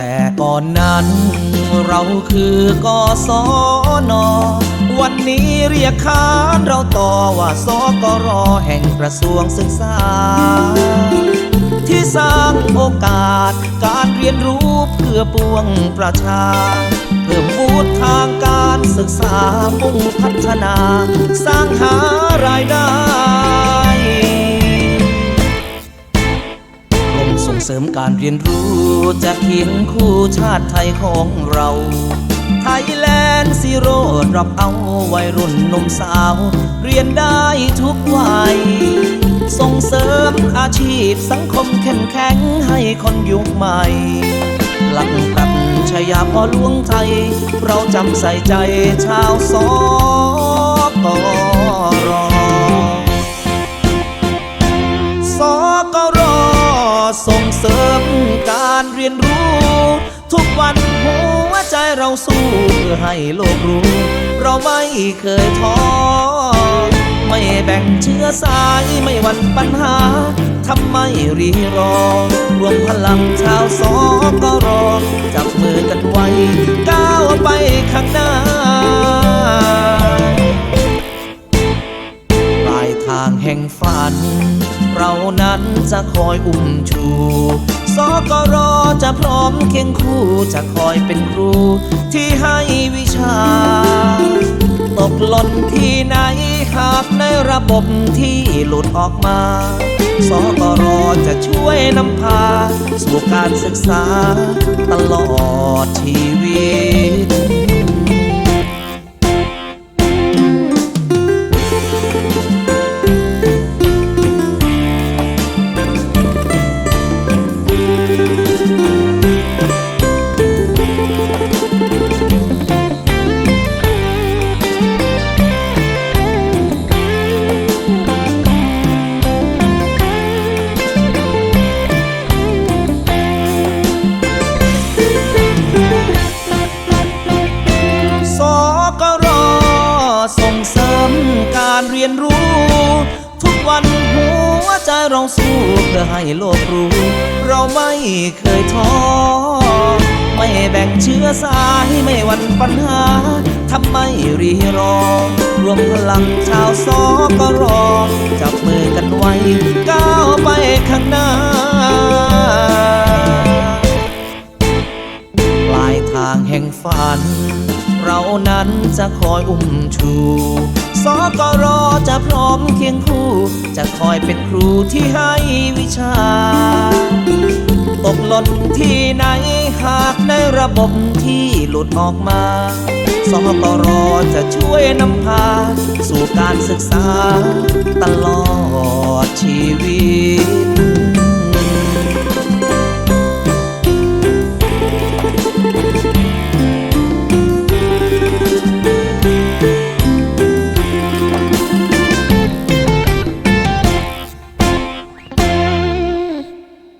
แต่ก่อนนั้นเราคือกศน วันนี้เรียกขานเราต่อว่าสกรแห่งกระทรวงศึกษา ที่สร้างโอกาสการเรียนรู้เพื่อปวงประชา เพิ่มพูดทางการศึกษามุ่งพัฒนา สร้างหา เรียนรู้จะเคียงคู่ชาติไทยของเรา ไทยแลนด์ซีโร่รับเอาวัยรุ่นหนุ่มสาว เรียนได้ทุกวัย ส่งเสริมอาชีพสังคมเข้มแข็งให้คนยุคใหม่หลังตัดชยาพอหลวงไทย เราจำใส่ใจชาวสก เรียนรู้ ทุกวันหัวใจเราสู้เพื่อให้โลกรู้ เราไม่เคยท้อไม่แบ่งเชื้อสายไม่หวั่นปัญหาทำไมรีรอ รวมพลังชาวสกรจับมือกันไว้ ก้าวไปข้างหน้าปลายทางแห่งฝัน เรานั้นจะคอยอุ้มชูสกร จะพร้อมเคียงคู่จะคอยเป็นครู ที่ให้วิชา ตกหล่นที่ไหนหากในระบบที่หลุดออกมาสกรจะช่วยนำพา สู่การศึกษาตลอดชีวิต เสริมการเรียนรู้ ทุกวันหัวใจเราสู้เพื่อให้โลกรู้ เราไม่เคยท้อไม่แบ่งเชื้อสายไม่หวั่นปัญหาทำไมรีรอ รวมพลังชาวสกรจับมือกันไว้ ก้าวไปข้างหน้าปลายทางแห่งฝัน เรานั้นจะคอยอุ้มชู มเคียงคู่ จะคอยเป็นครูที่ให้วิชา ตกหล่นที่ไหนหากในระบบที่หลุดออกมาสกรจะช่วยนำพา สู่การศึกษาตลอดชีวิต